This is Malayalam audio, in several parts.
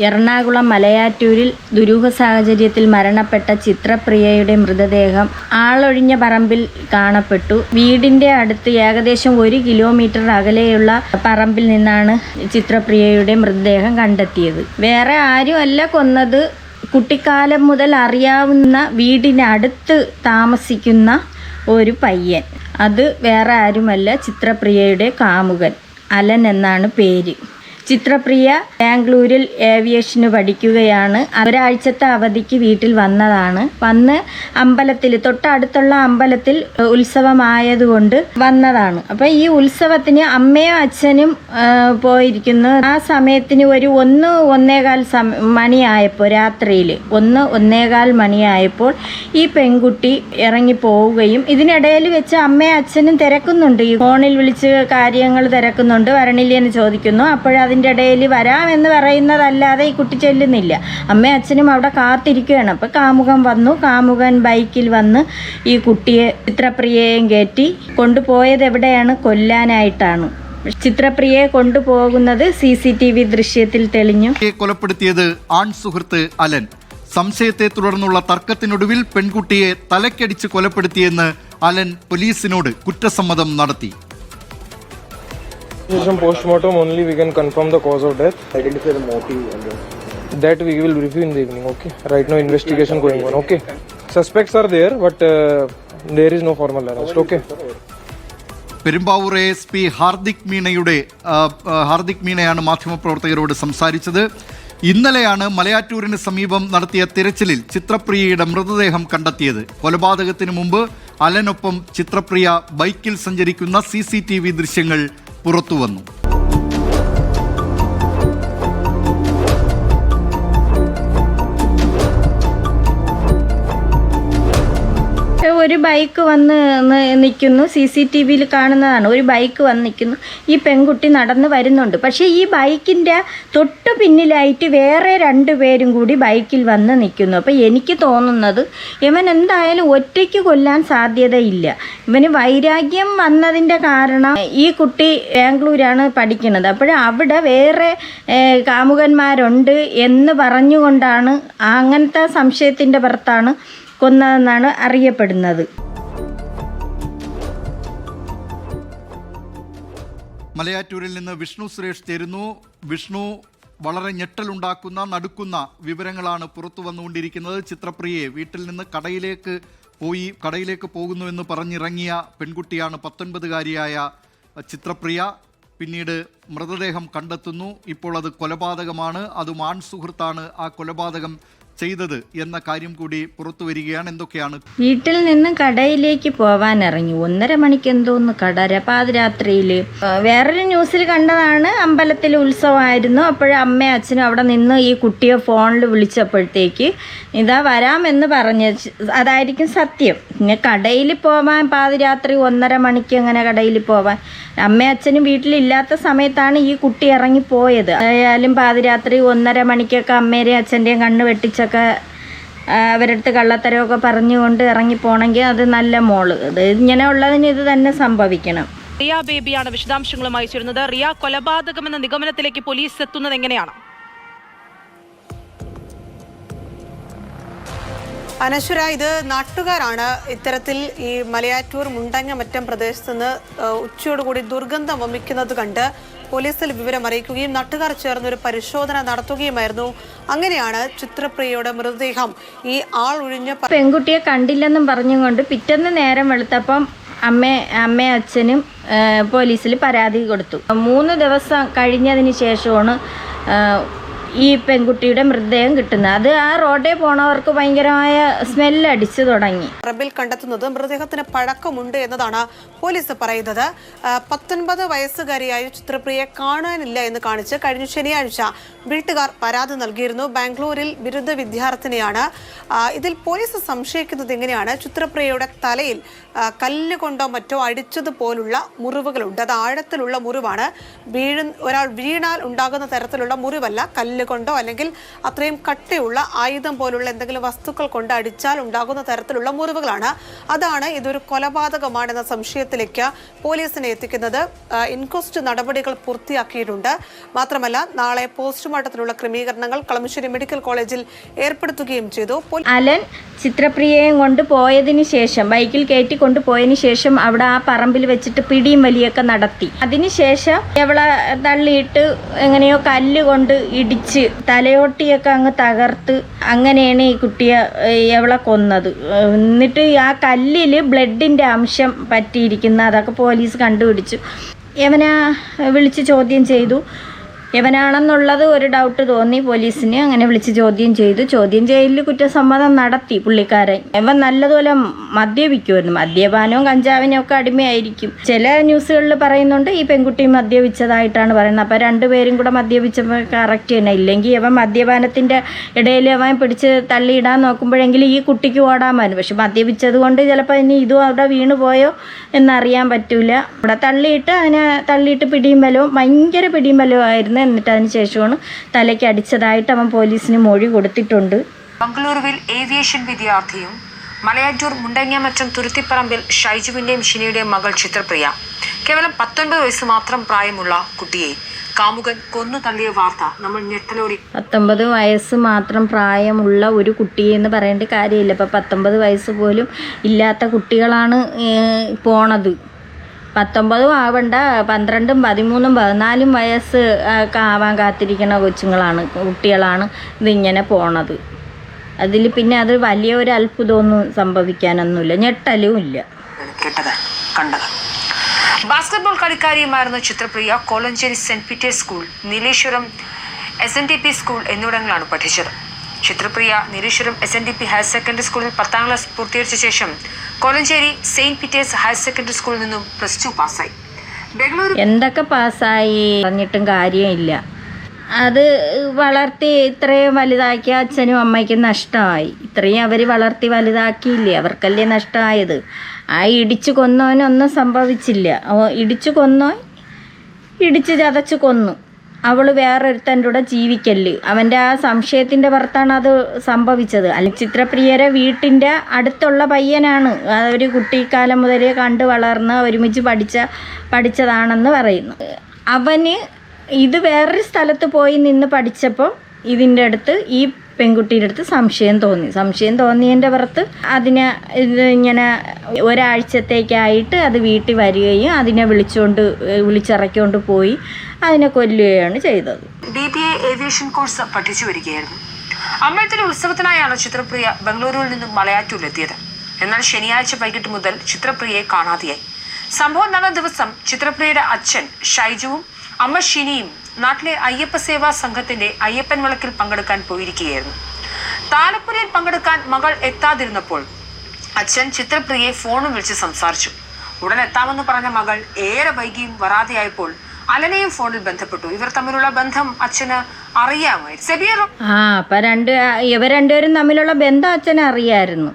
എറണാകുളം മലയാറ്റൂരിൽ ദുരൂഹ സാഹചര്യത്തിൽ മരണപ്പെട്ട ചിത്രപ്രിയയുടെ മൃതദേഹം ആളൊഴിഞ്ഞ പറമ്പിൽ കാണപ്പെട്ടു. വീടിന്റെ അടുത്ത് ഏകദേശം ഒരു കിലോമീറ്റർ അകലെയുള്ള പറമ്പിൽ നിന്നാണ് ചിത്രപ്രിയയുടെ മൃതദേഹം കണ്ടെത്തിയത്. വേറെ ആരും അല്ല കൊന്നത്. കുട്ടിക്കാലം മുതൽ അറിയാവുന്ന വീടിനടുത്ത് താമസിക്കുന്ന ഒരു പയ്യൻ. അത് വേറെ ആരുമല്ല ചിത്രപ്രിയയുടെ കാമുകൻ. അലൻ എന്നാണ് പേര്. ചിത്രപ്രിയ ബാംഗ്ലൂരിൽ ഏവിയേഷന് പഠിക്കുകയാണ്. ഒരാഴ്ചത്തെ അവധിക്ക് വീട്ടിൽ വന്നതാണ്. വന്ന് അമ്പലത്തിൽ തൊട്ടടുത്തുള്ള അമ്പലത്തിൽ ഉത്സവമായതുകൊണ്ട് വന്നതാണ്. അപ്പം ഈ ഉത്സവത്തിന് അമ്മയും അച്ഛനും പോയിരിക്കുന്നു. ആ സമയത്തിന് ഒരു ഒന്ന് ഒന്നേകാൽ സമ മണിയായപ്പോൾ രാത്രിയിൽ ഒന്ന് ഒന്നേകാൽ മണിയായപ്പോൾ ഈ പെൺകുട്ടി ഇറങ്ങി പോവുകയും ഇതിനിടയിൽ വെച്ച് അമ്മയും അച്ഛനും തിരക്കുന്നുണ്ട്. ഈ ഫോണിൽ വിളിച്ച് കാര്യങ്ങൾ തിരക്കുന്നുണ്ട്. വരണില്ലേ എന്ന് ചോദിക്കുന്നു അപ്പോഴതിന്റെ ഇടയിൽ വരാമെന്ന് പറയുന്നതല്ലാതെ ഈ കുട്ടി ചെല്ലുന്നില്ല. അമ്മയും അച്ഛനും അവിടെ കാത്തിരിക്കുകയാണ്. അപ്പോൾ കാമുകൻ വന്നു. കാമുകൻ ബൈക്കിൽ വന്ന് ഈ കുട്ടിയെ ചിത്രപ്രിയയും കയറ്റി കൊണ്ടുപോയത് എവിടെയാണ്? കൊല്ലാനായിട്ടാണ്. ചിത്രപ്രിയയെ കൊണ്ടുപോകുന്നത് സി സി ടി വി ദൃശ്യത്തിൽ തെളിഞ്ഞു. കൊലപ്പെടുത്തിയത് ആൺ സുഹൃത്ത് അലൻ. സംശയത്തെ തുടർന്നുള്ള തർക്കത്തിനൊടുവിൽ പെൺകുട്ടിയെ തലക്കടിച്ച് കൊലപ്പെടുത്തിയെന്ന് അലൻ പോലീസിനോട് കുറ്റസമ്മതം നടത്തി. From postmortem only we can confirm the cause of death. identify the motive and the That we will review in the evening. Okay. Right now investigation going on. Okay. Suspects are there, but uh, there is no formal arrest. Okay. Perumbavoor A S P Hardik മീണയുടെ Hardik മീണയാണ് മാധ്യമപ്രവർത്തകരോട് സംസാരിച്ചത് ഇന്നലെയാണ് മലയാറ്റൂരിന് സമീപം നടത്തിയ തിരച്ചിലിൽ ചിത്രപ്രിയയുടെ മൃതദേഹം കണ്ടെത്തിയത് കൊലപാതകത്തിന് മുമ്പ് അലനൊപ്പം ചിത്രപ്രിയ ബൈക്കിൽ സഞ്ചരിക്കുന്ന സി സി ടി വി ദൃശ്യങ്ങൾ പുറത്തുവന്നു ബൈക്ക് വന്ന് നിൽക്കുന്നു സി സി ടി വിയിൽ കാണുന്നതാണ്. ഒരു ബൈക്ക് വന്ന് നിൽക്കുന്നു ഈ പെൺകുട്ടി നടന്ന് വരുന്നുണ്ട്. പക്ഷേ ഈ ബൈക്കിന്റെ തൊട്ട് പിന്നിലായിട്ട് വേറെ രണ്ട് പേരും കൂടി ബൈക്കിൽ വന്ന് നിൽക്കുന്നു അപ്പോൾ എനിക്ക് തോന്നുന്നത് ഇവൻ എന്തായാലും ഒറ്റയ്ക്ക് കൊല്ലാൻ സാധ്യതയില്ല. ഇവന് വൈരാഗ്യം വന്നതിന്റെ കാരണം ഈ കുട്ടി ബാംഗ്ലൂരാണ് പഠിക്കുന്നത്. അപ്പോൾ അവിടെ വേറെ കാമുകന്മാരുണ്ട് എന്ന് പറഞ്ഞുകൊണ്ടാണ് അങ്ങനത്തെ സംശയത്തിന്റെ പുറത്താണ് കൊന്നതെന്നാണ് അറിയപ്പെടുന്നത്. മലയാറ്റൂരിൽ നിന്ന് വിഷ്ണു സുരേഷ് ചേരുന്നു വിഷ്ണു വളരെ ഞെട്ടലുണ്ടാക്കുന്ന നടുക്കുന്ന വിവരങ്ങളാണ് പുറത്തു വന്നുകൊണ്ടിരിക്കുന്നത്. ചിത്രപ്രിയെ വീട്ടിൽ നിന്ന് കടയിലേക്ക് പോയി കടയിലേക്ക് പോകുന്നു എന്ന് പറഞ്ഞിറങ്ങിയ പെൺകുട്ടിയാണ് പത്തൊൻപതുകാരിയായ ചിത്രപ്രിയ. പിന്നീട് മൃതദേഹം കണ്ടെത്തുന്നു. ഇപ്പോൾ അത് കൊലപാതകമാണ്. അത് ആൺ സുഹൃത്താണ്. ആ കൊലപാതകം ചെയ്തത് എന്ന കാര്യം കൂടി പുറത്തു വരികയാണ്. എന്തൊക്കെയാണ്? വീട്ടിൽ നിന്ന് കടയിലേക്ക് പോവാൻ ഇറങ്ങി ഒന്നര മണിക്ക് എന്തോന്ന് കട. പാതിരാത്രിയിൽ വേറൊരു ന്യൂസിൽ കണ്ടതാണ് അമ്പലത്തിൽ ഉത്സവമായിരുന്നു. അപ്പോഴും അമ്മയും അച്ഛനും അവിടെ നിന്ന് ഈ കുട്ടിയെ ഫോണിൽ വിളിച്ചപ്പോഴത്തേക്ക് ഇതാ വരാമെന്ന് പറഞ്ഞ അതായിരിക്കും സത്യം. പിന്നെ കടയിൽ പോവാൻ പാതിരാത്രി ഒന്നര മണിക്ക് അങ്ങനെ കടയിൽ പോവാൻ? അമ്മയും അച്ഛനും വീട്ടിലില്ലാത്ത സമയത്താണ് ഈ കുട്ടി ഇറങ്ങി ഇറങ്ങിപ്പോയത് ആയാലും പാതിരാത്രി ഒന്നര മണിക്കൊക്കെ അമ്മേരെയും അച്ഛന്റെയും കണ്ണ് വെട്ടിച്ചൊക്കെ ആ, അവരുടെ അടുത്ത് കള്ളത്തരമൊക്കെ പറഞ്ഞുകൊണ്ട് ഇറങ്ങിപ്പോണെങ്കിൽ അത് നല്ല മോൾ. അത് ഇങ്ങനെ ഉള്ളതിന് ഇത് തന്നെ സംഭവിക്കണം. റിയ ബേബിയാണ് വിശദാംശങ്ങളുമായി ചേരുന്നത്. റിയ കൊലപാതകമെന്ന നിഗമനത്തിലേക്ക് പോലീസ് എത്തുന്നത് എങ്ങനെയാണ്? അനശ്വര ഇത് നാട്ടുകാരാണ് ഇത്തരത്തിൽ ഈ മലയാറ്റൂർ മുണ്ടങ്ങമറ്റം പ്രദേശത്ത് നിന്ന് ഉച്ചയോടുകൂടി ദുർഗന്ധം വമിക്കുന്നത് കണ്ട് പോലീസിൽ വിവരം അറിയിക്കുകയും നാട്ടുകാർ ചേർന്ന് ഒരു പരിശോധന നടത്തുകയുമായിരുന്നു. അങ്ങനെയാണ് ചിത്രപ്രിയയുടെ മൃതദേഹം. ഈ ആൾ ഒഴിഞ്ഞ പെൺകുട്ടിയെ കണ്ടില്ലെന്നും പറഞ്ഞുകൊണ്ട് പിറ്റേന്ന് നേരം വെളുത്തപ്പം അമ്മ അമ്മ അച്ഛനും പോലീസിൽ പരാതി കൊടുത്തു. മൂന്ന് ദിവസം കഴിഞ്ഞതിന് ശേഷമാണ് ഈ പെൺകുട്ടിയുടെ മൃതദേഹം കിട്ടുന്നത്. അത് ആ റോഡിൽ പോണവർക്ക് ഭയങ്കരമായ സ്മെല്ല് അടിച്ചു തുടങ്ങി. റബിൽ കണ്ടെത്തുന്നത് മൃതദേഹത്തിന് പഴക്കമുണ്ട് എന്നതാണ് പോലീസ് പറയുന്നത്. പത്തൊൻപത് വയസ്സുകാരിയായ ചിത്രപ്രിയെ കാണാനില്ല എന്ന് കാണിച്ച് കഴിഞ്ഞ ശനിയാഴ്ച വീട്ടുകാർ പരാതി നൽകിയിരുന്നു. ബാംഗ്ലൂരിൽ ബിരുദ വിദ്യാർത്ഥിനിയാണ്. ഇതിൽ പോലീസ് സംശയിക്കുന്നത് എങ്ങനെയാണ്? ചിത്രപ്രിയയുടെ തലയിൽ കല്ല് കൊണ്ടോ മറ്റോ അടിച്ചതുപോലുള്ള മുറിവുകളുണ്ട്. അത് ആഴത്തിലുള്ള മുറിവാണ്. വീഴ ഒരാൾ വീണാൽ ഉണ്ടാകുന്ന തരത്തിലുള്ള മുറിവല്ല കല്ല് കൊണ്ടോ അല്ലെങ്കിൽ അത്രയും കട്ടിയുള്ള ആയുധം പോലുള്ള എന്തെങ്കിലും വസ്തുക്കൾ കൊണ്ട് അടിച്ചാൽ ഉണ്ടാകുന്ന തരത്തിലുള്ള മുറിവുകളാണ്. അതാണ് ഇതൊരു കൊലപാതകമാണെന്ന സംശയത്തിലേക്ക് പോലീസിനെ എത്തിക്കുന്നത്. ഇൻക്വസ്റ്റ് നടപടികൾ പൂർത്തിയാക്കിയിട്ടുണ്ട്. മാത്രമല്ല നാളെ പോസ്റ്റ്മോർട്ടത്തിനുള്ള ക്രമീകരണങ്ങൾ കളമശ്ശേരി മെഡിക്കൽ കോളേജിൽ ഏർപ്പെടുത്തുകയും ചെയ്തു. അലൻ ചിത്രപ്രിയയും കൊണ്ട് പോയതിന് ശേഷം ബൈക്കിൽ കയറ്റി കൊണ്ടുപോയതിനു ശേഷം അവിടെ ആ പറമ്പിൽ വെച്ചിട്ട് പിടിയും വലിയൊക്കെ നടത്തി. അതിനുശേഷം അവളെ തള്ളിയിട്ട് എങ്ങനെയോ കല്ല് കൊണ്ട് ഇടിച്ച് തലയോട്ടിയൊക്കെ അങ്ങ് തകർത്ത് അങ്ങനെയാണ് ഈ കുട്ടിയെ എവളെ കൊന്നത്. എന്നിട്ട് ആ കല്ലിൽ ബ്ലഡിന്റെ അംശം പറ്റിയിരിക്കുന്ന അതൊക്കെ പോലീസ് കണ്ടുപിടിച്ചു. യവനെ വിളിച്ച് ചോദ്യം ചെയ്തു. യവനാണെന്നുള്ളത് ഒരു ഡൗട്ട് തോന്നി പോലീസിന്. അങ്ങനെ വിളിച്ച് ചോദ്യം ചെയ്തു. ചോദ്യം ചെയ്യലിൽ കുറ്റസമ്മതം നടത്തി പുള്ളിക്കാരൻ. ഇവൻ നല്ലതുപോലെ മദ്യപിക്കുമായിരുന്നു. മദ്യപാനവും കഞ്ചാവിനും ഒക്കെ അടിമയായിരിക്കും. ചില ന്യൂസുകളിൽ പറയുന്നുണ്ട് ഈ പെൺകുട്ടി മദ്യപിച്ചതായിട്ടാണ് പറയുന്നത്. അപ്പോൾ രണ്ടുപേരും കൂടെ മദ്യപിച്ചപ്പോൾ കറക്റ്റ് തന്നെ. ഇല്ലെങ്കിൽ ഇവൻ മദ്യപാനത്തിന്റെ ഇടയിൽ അവൻ പിടിച്ച് തള്ളിയിടാൻ നോക്കുമ്പോഴെങ്കിലും ഈ കുട്ടിക്ക് പറ്റും പക്ഷെ മദ്യപിച്ചത് കൊണ്ട് ചിലപ്പോൾ ഇനി ഇതും അവിടെ വീണ് പോയോ എന്നറിയാൻ പറ്റൂല. ഇവിടെ തള്ളിയിട്ട് അതിനെ തള്ളിയിട്ട് പിടിയും ബലവും ഭയങ്കര പിടിയും ബലവും ആയിരുന്നു. എന്നിട്ട് അതിന് ശേഷമാണ് തലയ്ക്ക് അടിച്ചതായിട്ട് അവൻ പോലീസിന് മൊഴി കൊടുത്തിട്ടുണ്ട്. ബംഗളൂരുവിൽ ഏവിയേഷൻ വിദ്യാർത്ഥിയും മലയാറ്റൂർ മുണ്ടങ്ങമറ്റം തുരുത്തിപ്പറമ്പിൽ ഷൈജുവിന്റെയും ഷിനിയുടെയും മകൾ ചിത്രപ്രിയ. കേവലം പത്തൊൻപത് വയസ്സ് മാത്രം പ്രായമുള്ള കുട്ടിയെ കാമുകൻ കൊന്നു തള്ളിയ വാർത്ത നമ്മൾ ഞെട്ടലോടി. പത്തൊമ്പത് വയസ്സ് മാത്രം പ്രായമുള്ള ഒരു കുട്ടിയെ എന്ന് പറയേണ്ട കാര്യമില്ല. ഇപ്പം പത്തൊമ്പത് വയസ്സ് പോലും ഇല്ലാത്ത കുട്ടികളാണ് പോണത്. പത്തൊമ്പതും ആവണ്ട പന്ത്രണ്ടും പതിമൂന്നും പതിനാലും വയസ്സ് ഒക്കെ ആവാൻ കാത്തിരിക്കുന്ന കൊച്ചുങ്ങളാണ് കുട്ടികളാണ് ഇതിങ്ങനെ പോണത്. അതിൽ പിന്നെ അത് വലിയ ഒരു അത്ഭുതമൊന്നും സംഭവിക്കാനൊന്നുമില്ല. ഞെട്ടലും ഇല്ല. Basketball കളിക്കാരിയുമായിരുന്ന Chitrapriya Kolenchery Saint Peter's school Nileshwaram S N D P school എന്നിവിടങ്ങളിലാണ് പഠിച്ചത്. Chitrapriya Nileshwaram S N D P higher secondary സ്കൂളിൽ പത്താം ക്ലാസ് പൂർത്തീകരിച്ച ശേഷം Kolenchery Saint Peter's higher secondary സ്കൂളിൽ നിന്നും പ്ലസ് ടു പാസ്സായി. ബംഗളൂരു എന്തൊക്കെ പാസ്സായി പറഞ്ഞിട്ടും കാര്യമില്ല. അത് വളർത്തി ഇത്രയും വലുതാക്കിയ അച്ഛനും അമ്മയ്ക്കും നഷ്ടമായി. ഇത്രയും അവർ വളർത്തി വലുതാക്കിയില്ലേ? അവർക്കല്ലേ നഷ്ടമായത്? ആ ഇടിച്ചു കൊന്നവനൊന്നും സംഭവിച്ചില്ല. ഇടിച്ചു കൊന്നോ ഇടിച്ച് ചതച്ച് കൊന്നു. അവൾ വേറൊരുത്തന്റെ കൂടെ ജീവിക്കൽ. അവന്റെ ആ സംശയത്തിന്റെ പുറത്താണ് അത് സംഭവിച്ചത്. അല്ല ചിത്രപ്രിയരെ വീട്ടിന്റെ അടുത്തുള്ള പയ്യനാണ്. അവർ കുട്ടിക്കാലം മുതലേ കണ്ട് വളർന്ന് ഒരുമിച്ച് പഠിച്ച പഠിച്ചതാണെന്ന് പറയുന്നു. അവന് ഇത് വേറൊരു സ്ഥലത്ത് പോയി നിന്ന് പഠിച്ചപ്പോൾ ഇതിന്റെ അടുത്ത് ഈ പെൺകുട്ടിയുടെ അടുത്ത് സംശയം തോന്നി. സംശയം തോന്നിയതിന്റെ പുറത്ത് അതിനെ ഇത് ഇങ്ങനെ ഒരാഴ്ചത്തേക്കായിട്ട് അത് വീട്ടിൽ വരികയും അതിനെ വിളിച്ചുകൊണ്ട് വിളിച്ചിറക്കിക്കൊണ്ട് പോയി അതിനെ കൊല്ലുകയാണ് ചെയ്തത്. B B A aviation course പഠിച്ചു വരികയായിരുന്നു. അമ്പലത്തിലെ ഉത്സവത്തിനായാണ് ചിത്രപ്രിയ ബംഗളൂരുവിൽ നിന്നും മലയാറ്റൂരിലെത്തിയത് എന്നാൽ ശനിയാഴ്ച വൈകിട്ട് മുതൽ ചിത്രപ്രിയയെ കാണാതെയായി. സംഭവം നടന്ന ദിവസം ചിത്രപ്രിയയുടെ അച്ഛൻ ഷൈജുവും അമ്മ ഷിനിയും നാട്ടിലെ അയ്യപ്പ സേവാ സംഘത്തിന്റെ അയ്യപ്പൻ വിളക്കിൽ പങ്കെടുക്കാൻ പോയിരിക്കുകയായിരുന്നു. താലപ്പൊലിയിൽ പങ്കെടുക്കാൻ മകൾ എത്താതിരുന്നപ്പോൾ അച്ഛൻ ചിത്രപ്രിയയെ ഫോണും വിളിച്ച് സംസാരിച്ചു. ഉടൻ എത്താമെന്ന് പറഞ്ഞ മകൾ ഏറെ വൈകിയും വരാതെയായപ്പോൾ അലനെയും ഫോണിൽ ബന്ധപ്പെട്ടു. ഇവർ തമ്മിലുള്ള ബന്ധം അച്ഛന് അറിയാമായിരുന്നു. അപ്പം രണ്ട് ഇവർ രണ്ടുപേരും തമ്മിലുള്ള ബന്ധം അച്ഛന് അറിയായിരുന്നു.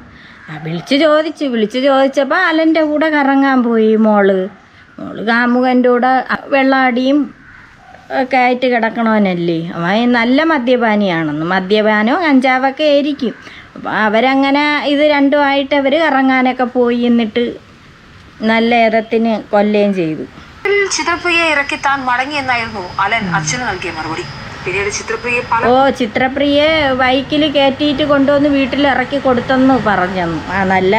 വിളിച്ച് ചോദിച്ചു വിളിച്ചു ചോദിച്ചപ്പോൾ അലന്റെ കൂടെ കറങ്ങാൻ പോയി മോൾ. മോൾ കാമുകന്റെ കൂടെ വെള്ളാടിയും ഒക്കെ ആയിട്ട് കിടക്കണവനല്ലേ? അവൻ നല്ല മദ്യപാനിയാണെന്ന്. മദ്യപാനോ കഞ്ചാവൊക്കെ ആയിരിക്കും. അപ്പം അവരങ്ങനെ ഇത് രണ്ടുമായിട്ട് അവർ കറങ്ങാനൊക്കെ പോയി എന്നിട്ട് നല്ല ഏതത്തിന് കൊല്ലുകയും ചെയ്തു. ചിത്രപ്രിയയെ ഇറക്കി താൻ മടങ്ങിയെന്നായിരുന്നു അലൻ അച്ഛന് നൽകിയ മറുപടി. പിന്നീട് ചിത്രപ്രിയയെ പല ഓ ചിത്രപ്രിയെ ബൈക്കിൽ കയറ്റിയിട്ട് കൊണ്ടുവന്ന് വീട്ടിൽ ഇറക്കി കൊടുത്തെന്ന് പറഞ്ഞു. ആ നല്ല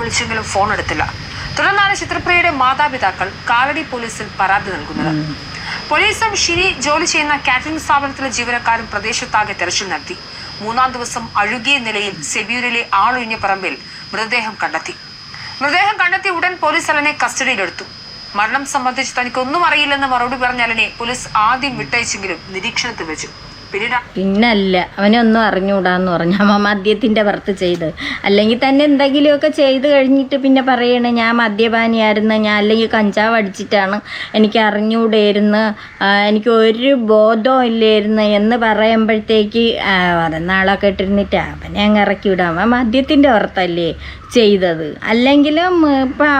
വിളിച്ചെങ്കിലും ഫോൺ എടുത്തില്ല. തുടർന്നാണ് ചിത്രപ്രിയയുടെ മാതാപിതാക്കൾ കാലടി പോലീസിൽ പരാതി നൽകുന്നത്. പോലീസും ഷിനി ജോലി ചെയ്യുന്ന കാറ്ററിംഗ് സ്ഥാപനത്തിലെ ജീവനക്കാരും പ്രദേശത്താകെ തെരച്ചിൽ നടത്തി. മൂന്നാം ദിവസം അഴുകിയ നിലയിൽ സെബിയൂരിലെ ആളൊഴിഞ്ഞ പറമ്പിൽ മൃതദേഹം കണ്ടെത്തി. മൃതദേഹം കണ്ടെത്തി ഉടൻ പോലീസ് അലനെ കസ്റ്റഡിയിലെടുത്തു. മരണം സംബന്ധിച്ച് തനിക്കൊന്നും അറിയില്ലെന്ന് മറുപടി പറഞ്ഞ അലനെ പോലീസ് ആദ്യം വിട്ടയച്ചെങ്കിലും നിരീക്ഷണത്തിൽ വെച്ചു. പിന്നല്ല അവനൊന്നും അറിഞ്ഞുകൂടാന്ന് പറഞ്ഞു. അമ്മ മദ്യത്തിന്റെ പുറത്ത് ചെയ്ത്. അല്ലെങ്കിൽ തന്നെ എന്തെങ്കിലുമൊക്കെ ചെയ്ത് കഴിഞ്ഞിട്ട് പിന്നെ പറയണേ ഞാൻ മദ്യപാനിയായിരുന്നു. ഞാൻ അല്ലെങ്കിൽ കഞ്ചാവ് അടിച്ചിട്ടാണ് എനിക്ക് അറിഞ്ഞുകൂടായിരുന്നു ആ, എനിക്ക് ഒരു ബോധവും ഇല്ലായിരുന്നു. എന്ന് പറയുമ്പോഴത്തേക്ക് നാളൊക്കെ ഇട്ടിരുന്നിട്ട് അവനെ അങ്ങ് ഇറക്കി വിടാം. അവൻ മദ്യത്തിന്റെ പുറത്തല്ലേ ചെയ്തത്. അല്ലെങ്കിലും ഇപ്പം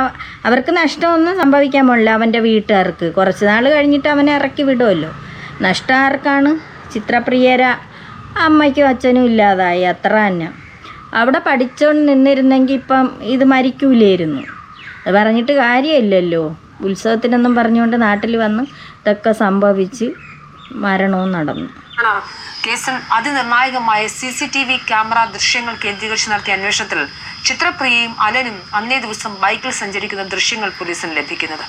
അവർക്ക് നഷ്ടമൊന്നും സംഭവിക്കാൻ പോണില്ല അവന്റെ വീട്ടുകാർക്ക്. കുറച്ച് നാൾ കഴിഞ്ഞിട്ട് അവനെ ഇറക്കി വിടുമല്ലോ നഷ്ടം ആർക്കാണ്? ചിത്രപ്രിയര അമ്മയ്ക്കും അച്ഛനും ഇല്ലാതായി. അത്ര തന്നെ അവിടെ പഠിച്ചോണ്ട് നിന്നിരുന്നെങ്കിൽ ഇപ്പം ഇത് മരിക്കൂലായിരുന്നു. അത് പറഞ്ഞിട്ട് കാര്യമില്ലല്ലോ. ഉത്സവത്തിനൊന്നും പറഞ്ഞുകൊണ്ട് നാട്ടിൽ വന്ന് ഇതൊക്കെ സംഭവിച്ച് മരണവും നടന്നു. കേസിൽ അതിനിർണായകമായ C C T V camera ദൃശ്യങ്ങൾ കേന്ദ്രീകരിച്ച് നടത്തിയ അന്വേഷണത്തിൽ ചിത്രപ്രിയയും അലനും അന്നേ ദിവസം ബൈക്കിൽ സഞ്ചരിക്കുന്ന ദൃശ്യങ്ങൾ പോലീസിന് ലഭിക്കുന്നത്.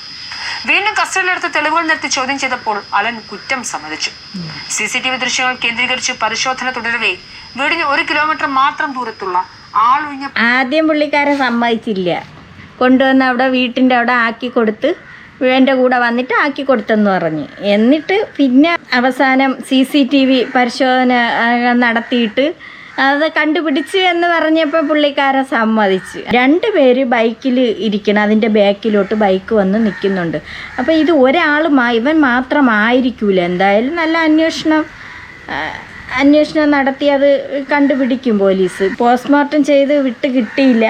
വീണ്ടും കസ്റ്റഡിയിലെടുത്ത് തെളിവുകൾ നിർത്തി ചോദ്യം ചെയ്തപ്പോൾ അലൻ കുറ്റം സമ്മതിച്ചു. സി സി ടി വി ദൃശ്യങ്ങൾ കേന്ദ്രീകരിച്ച് പരിശോധന തുടരവേ വീടിന് ഒരു കിലോമീറ്റർ മാത്രം ദൂരത്തുള്ള ആളൊഴിഞ്ഞ ആദ്യം പുള്ളിക്കാരൻ സമ്മതിച്ചില്ല. കൊണ്ടുവന്ന് അവിടെ വീട്ടിന്റെ അവിടെ ആക്കി കൊടുത്ത് എന്റെ കൂടെ വന്നിട്ട് ആക്കി കൊടുത്തെന്ന് പറഞ്ഞു. എന്നിട്ട് പിന്നെ അവസാനം സി സി ടി വി പരിശോധന നടത്തിയിട്ട് അത് കണ്ടുപിടിച്ച് എന്ന് പറഞ്ഞപ്പോൾ പുള്ളിക്കാരൻ സമ്മതിച്ച്. രണ്ട് പേര് ബൈക്കിൽ ഇരിക്കണം അതിന്റെ ബാക്കിലോട്ട് ബൈക്ക് വന്ന് നിൽക്കുന്നുണ്ട്. അപ്പോൾ ഇത് ഒരാൾ ഇവൻ മാത്രമായിരിക്കൂല. എന്തായാലും നല്ല അന്വേഷണം അന്വേഷണം നടത്തി അത് കണ്ടുപിടിക്കും പോലീസ്. പോസ്റ്റ്മോർട്ടം ചെയ്ത് വിട്ട് കിട്ടിയില്ല.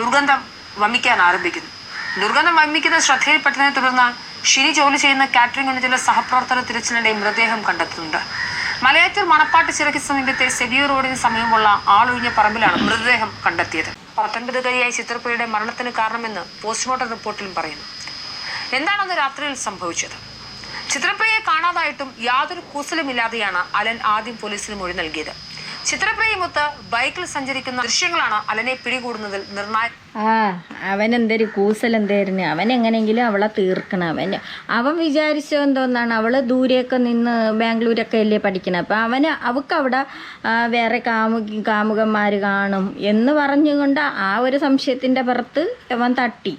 ദുർഗന്ധം വമിക്കാൻ ആരംഭിക്കുന്നു. ദുർഗന്ധം വമിക്കുന്നത് ശ്രദ്ധയിൽപ്പെട്ടതിനെ തുടർന്ന് ഷിനി ജോലി ചെയ്യുന്ന കാറ്ററിംഗ് യൂണിറ്റിലെ സഹപ്രവർത്തന തിരച്ചിലിടെ മൃതദേഹം കണ്ടെത്തുന്നുണ്ട്. മലയാറ്റൂർ മണപ്പാട്ട് ചിറയ്ക്ക് സമീപത്തെ സെബിയു റോഡിന് സമീപമുള്ള ആളൊഴിഞ്ഞ പറമ്പിലാണ് മൃതദേഹം കണ്ടെത്തിയത്. പത്തൊൻപതുകാരിയായ ചിത്രപ്രിയയുടെ മരണത്തിന് കാരണമെന്ന് പോസ്റ്റ്മോർട്ടം റിപ്പോർട്ടിലും പറയുന്നു. എന്താണെന്ന് രാത്രിയിൽ സംഭവിച്ചത്? ചിത്രപ്രിയയെ കാണാതായിട്ടും യാതൊരു കൂസലുമില്ലാതെയാണ് അലൻ ആദ്യം പോലീസിന് മൊഴി നൽകിയത്. ചിത്രപ്രിയമൊത്ത് ബൈക്കിൽ സഞ്ചരിക്കുന്ന ദൃശ്യങ്ങളാണ് അലനെ പിടികൂടുന്നതിൽ നിർണായക അവൻ എന്തൊരു കൂസൽ എന്തായിരുന്നു? അവൻ എങ്ങനെയെങ്കിലും അവളെ തീർക്കണം. അവൻ അവൻ വിചാരിച്ചോ എന്തോന്നാണ്? അവൾ ദൂരെയൊക്കെ നിന്ന് ബാംഗ്ലൂരൊക്കെ അല്ലേ പഠിക്കണം. അപ്പം അവന് അവൾക്ക് അവിടെ വേറെ കാമു കാമുകന്മാർ കാണും എന്ന് പറഞ്ഞുകൊണ്ട് ആ ഒരു സംശയത്തിന്റെ പുറത്ത് അവൻ തട്ടി.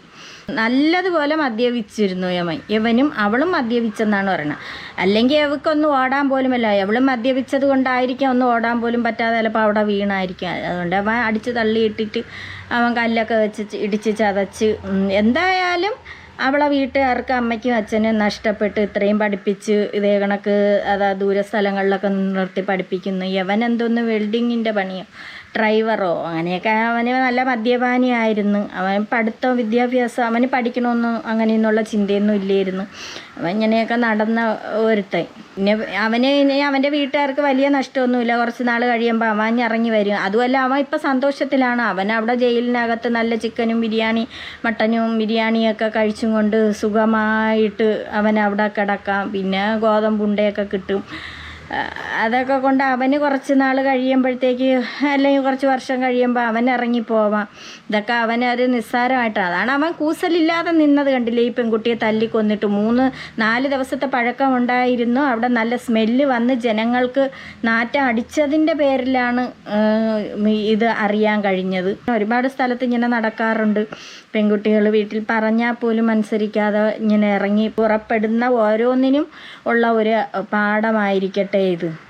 നല്ലതുപോലെ മദ്യപിച്ചിരുന്നു യമൻ. യവനും അവളും മദ്യപിച്ചെന്നാണ് പറയുന്നത് അല്ലെങ്കിൽ അവൾക്കൊന്നും ഓടാൻ പോലുമല്ല. അവളും മദ്യപിച്ചത് കൊണ്ടായിരിക്കാം ഒന്നും ഓടാൻ പോലും പറ്റാതെ ചിലപ്പോൾ അവിടെ വീണായിരിക്കും. അതുകൊണ്ട് അവൻ അടിച്ച് തള്ളിയിട്ടിട്ട് അവൻ കല്ലൊക്കെ വെച്ച് ഇടിച്ച് ചതച്ച് എന്തായാലും അവളെ വീട്ടുകാർക്ക് അമ്മയ്ക്കും അച്ഛനും നഷ്ടപ്പെട്ട് ഇത്രയും പഠിപ്പിച്ച് ഇതേ കണക്ക് അതാ ദൂര സ്ഥലങ്ങളിലൊക്കെ നിർത്തി പഠിപ്പിക്കുന്നു. യവൻ എന്തോന്ന് വെൽഡിങ്ങിന്റെ പണിയോ. ഡ്രൈവറോ അങ്ങനെയൊക്കെ അവന് നല്ല മദ്യപാനിയായിരുന്നു. അവൻ പഠിത്തം വിദ്യാഭ്യാസം അവന് പഠിക്കണമെന്നും അങ്ങനെയൊന്നുള്ള ചിന്തയൊന്നും ഇല്ലായിരുന്നു. അവൻ ഇങ്ങനെയൊക്കെ നടന്ന ഒരുത്തൻ. പിന്നെ അവന് ഇനി അവന്റെ വീട്ടുകാർക്ക് വലിയ നഷ്ടമൊന്നുമില്ല. കുറച്ച് നാൾ കഴിയുമ്പോൾ അവൻ ഇറങ്ങി വരും. അതുമല്ല അവൻ ഇപ്പം സന്തോഷത്തിലാണ്. അവൻ അവിടെ ജയിലിനകത്ത് നല്ല ചിക്കനും ബിരിയാണി മട്ടനും ബിരിയാണിയൊക്കെ കഴിച്ചും കൊണ്ട് സുഖമായിട്ട് അവൻ അവിടെ കിടക്കാം. പിന്നെ ഗോതമ്പുണ്ടയൊക്കെ കിട്ടും. അതൊക്കെ കൊണ്ട് അവന് കുറച്ച് നാൾ കഴിയുമ്പോഴത്തേക്ക് അല്ലെങ്കിൽ കുറച്ച് വർഷം കഴിയുമ്പോൾ അവൻ ഇറങ്ങിപ്പോവാം ഇതൊക്കെ ഒരു നിസ്സാരമായിട്ടാണ് അതാണ് അവൻ കൂസലില്ലാതെ നിന്നത് കണ്ടില്ലേ? ഈ പെൺകുട്ടിയെ തല്ലിക്കൊന്നിട്ട് മൂന്ന് നാല് ദിവസത്തെ പഴക്കം ഉണ്ടായിരുന്നു. അവിടെ നല്ല സ്മെല്ല് വന്ന് ജനങ്ങൾക്ക് നാറ്റം അടിച്ചതിന്റെ പേരിലാണ് ഇത് അറിയാൻ കഴിഞ്ഞത്. ഒരുപാട് സ്ഥലത്ത് ഇങ്ങനെ നടക്കാറുണ്ട് പെൺകുട്ടികൾ വീട്ടിൽ പറഞ്ഞാൽ പോലും അനുസരിക്കാതെ ഇങ്ങനെ ഇറങ്ങി പുറപ്പെടുന്ന ഓരോന്നിനും ഉള്ള ഒരു പാഠമായിരിക്കട്ടെ. ഇത്